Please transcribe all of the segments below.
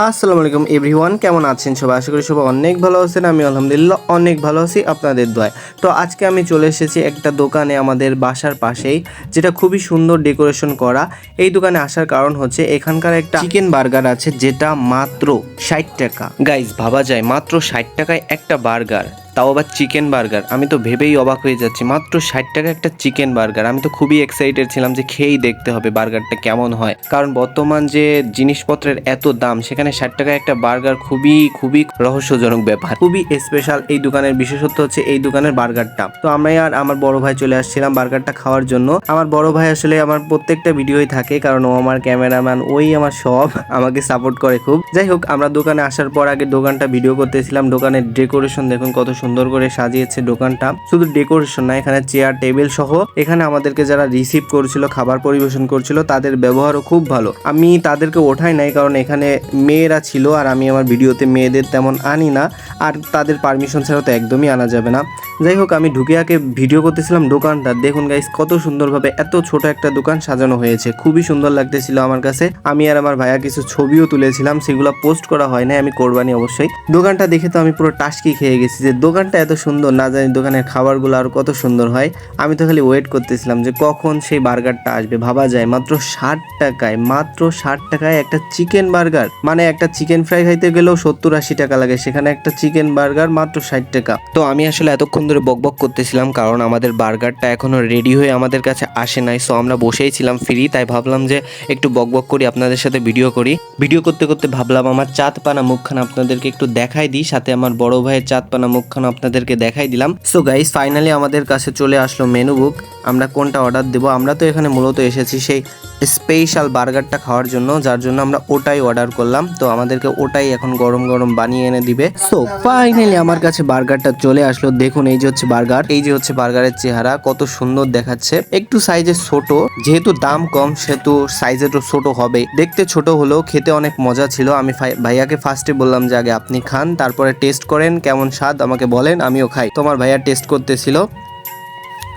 আসসালামু আলাইকুম এভরিওয়ান, কেমন আছেন সবাই? আশা করি সবাই অনেক ভালো আছেন আমি আলহামদুলিল্লাহ অনেক ভালো আছি আপনাদের দোয়ায়। তো আজকে আমি চলে এসেছি একটা দোকানে আমাদের বাসার পাশেই, যেটা খুবই সুন্দর ডেকোরেশন করা। এই দোকানে আসার কারণ হচ্ছে এখানকার একটা চিকেন বার্গার আছে, যেটা মাত্র ষাট টাকা। গাইজ ভাবা যায় মাত্র ষাট টাকায় একটা বার্গার। তাও আবার চিকেন বার্গার আমি তো ভেবেই অবাক হয়ে যাচ্ছি। মাত্র ষাট টাকা একটা চিকেন বার্গার আমি তো খুবই এক্সাইটেড ছিলাম যে খেয়েই দেখতে হবে বার্গারটা কেমন হয়। কারণ বর্তমান যে জিনিসপত্রের এত দাম, সেখানে ষাট টাকা একটা বার্গার খুবই খুবই রহস্যজনক ব্যাপার। খুবই স্পেশাল এই দোকানের বিশেষত্ব হচ্ছে এই দোকানের বার্গারটা তো আমরা আর আমার বড় ভাই চলে আসছিলাম বার্গারটা খাওয়ার জন্য। আমার বড় ভাই আসলে আমার প্রত্যেকটা ভিডিওই থাকে, কারণ ও আমার ক্যামেরাম্যান ওই আমার সব, আমাকে সাপোর্ট করে খুব। যাই হোক, আমরা দোকানে আসার পর আগে দোকানটা ভিডিও করতেছিলাম। দোকানের ডেকোরেশন দেখুন কত সুন্দর করে সাজিয়েছে দোকানটা। শুধু ডেকোরেশন না, এখানে চেয়ার টেবিল সহ এখানে আমাদেরকে যারা রিসিভ করছিল, খাবার পরিবেশন করছিল, তাদের ব্যবহারও খুব ভালো। আমি তাদেরকে ওঠাই নাই, কারণ এখানে মেয়েরা ছিল আর আমি আমার ভিডিওতে মেয়েদের তেমন আনি না। আর তাদের পারমিশন ছাড়া তো একদমই আনা যাবে না। যাই হোক, আমি ঢুকে আগে ভিডিও করতেছিলাম দোকানটা। দেখুন গাইস কত সুন্দরভাবে এত ছোট একটা দোকান সাজানো হয়েছে। খুবই সুন্দর লাগতেছিল আমার কাছে। আমি আর আমার ভাইয়া কিছু ছবিও তুলেছিলাম, সেগুলো পোস্ট করা হয় না আমি কোরবানি অবশ্যই। দোকানটা দেখে তো আমি পুরো টাস্কি খেয়ে গেছি যে দোকানটা এত সুন্দর, না জানি দোকানের খাবারগুলো আর কত সুন্দর হয়। আমি তো খালি ওয়েট করতেছিলাম যে কখন সেই বার্গারটা আসবে। ভাবা যায়, মাত্র ষাট টাকায়, মাত্র ষাট টাকায় একটা চিকেন বার্গার। মানে একটা চিকেন ফ্রাই খাইতে গেলেও সত্তর আশি টাকা লাগে, সেখানে একটা চিকেন বার্গার মাত্র ষাট টাকা। তো আমি আসলে এতক্ষণ ধরে বকবক করতেছিলাম, কারণ আমাদের বার্গারটা এখনও রেডি হয়ে আমাদের কাছে আসে নাই। সো আমরা বসেই ছিলাম ফ্রি তাই ভাবলাম যে একটু বকবক করি, আপনাদের সাথে ভিডিও করি। ভিডিও করতে করতে ভাবলাম আমার চাঁদ পানা মুখখানা আপনাদেরকে একটু দেখাই দিই, সাথে আমার বড় ভাইয়ের চাঁদ পানা মুখখানা আপনাদেরকে দেখাই দিলাম। সো গাইস ফাইনালি আমাদের কাছে চলে আসলো মেনু বুক আমরা কোনটা অর্ডার দেবো? আমরা তো এখানে মূলত এসেছি সেই স্পেশাল বার্গারটা খাওয়ার জন্য, যার জন্য আমরা ওটাই অর্ডার করলাম। তো আমাদেরকে ওটাই এখন গরম গরম বানিয়ে এনে দিবে। সো ফাইনালি আমার কাছে বার্গারটা চলে আসলো। দেখুন, এই যে হচ্ছে বার্গার এই যে হচ্ছে বার্গারের চেহারা, কত সুন্দর দেখাচ্ছে। একটু সাইজে ছোট, যেহেতু দাম কম, সেহেতু সাইজে তো ছোট হবে। দেখতে ছোট হলেও খেতে অনেক মজা ছিল। আমি ভাইয়াকে ফার্স্টে বললাম যে, আগে আপনি খান, তারপরে টেস্ট করেন, কেমন স্বাদ, আমাকে বলেন, আমিও খাই। তোমার ভাইয়া টেস্ট করতেছিল।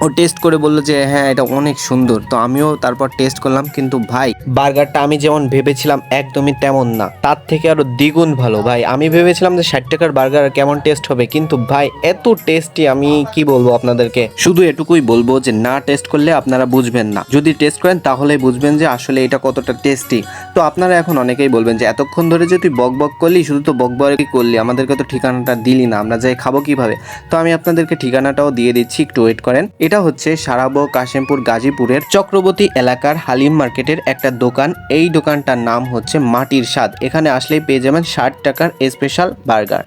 ও টেস্ট করে বলল যে হ্যাঁ এটা অনেক সুন্দর। তো আমিও তারপর টেস্ট করলাম, কিন্তু ভাই বার্গারটা আমি যেমন ভেবেছিলাম, একদমই তেমন না। তার থেকে আরও দ্বিগুণ ভালো। ভাই, আমি ভেবেছিলাম যে, ষাট টাকার বার্গার কেমন টেস্ট হবে, কিন্তু ভাই, এত টেস্টি আমি কি বলব আপনাদেরকে? শুধু এটুকুই বলব যে, না টেস্ট করলে আপনারা বুঝবেন না। যদি টেস্ট করেন তাহলে বুঝবেন যে, আসলে এটা কতটা টেস্টি তো আপনারা এখন অনেকেই বলবেন যে, এতক্ষণ ধরে যে, তুই বক বক করলি, শুধু তো বক বকই করলি, আমাদেরকে তো ঠিকানাটা দিলি না, আমরা যাই খাব কীভাবে? তো আমি আপনাদেরকে ঠিকানাটাও দিয়ে দিচ্ছি, একটু ওয়েট করেন। এটা হচ্ছে সারাবো কাশেমপুর গাজীপুরের চক্রবর্তী এলাকার হালিম মার্কেটের একটা দোকান। এই দোকানটার নাম হচ্ছে মাটির স্বাদ। এখানে আসলেই পেয়ে যাবেন ষাট টাকার স্পেশাল বার্গার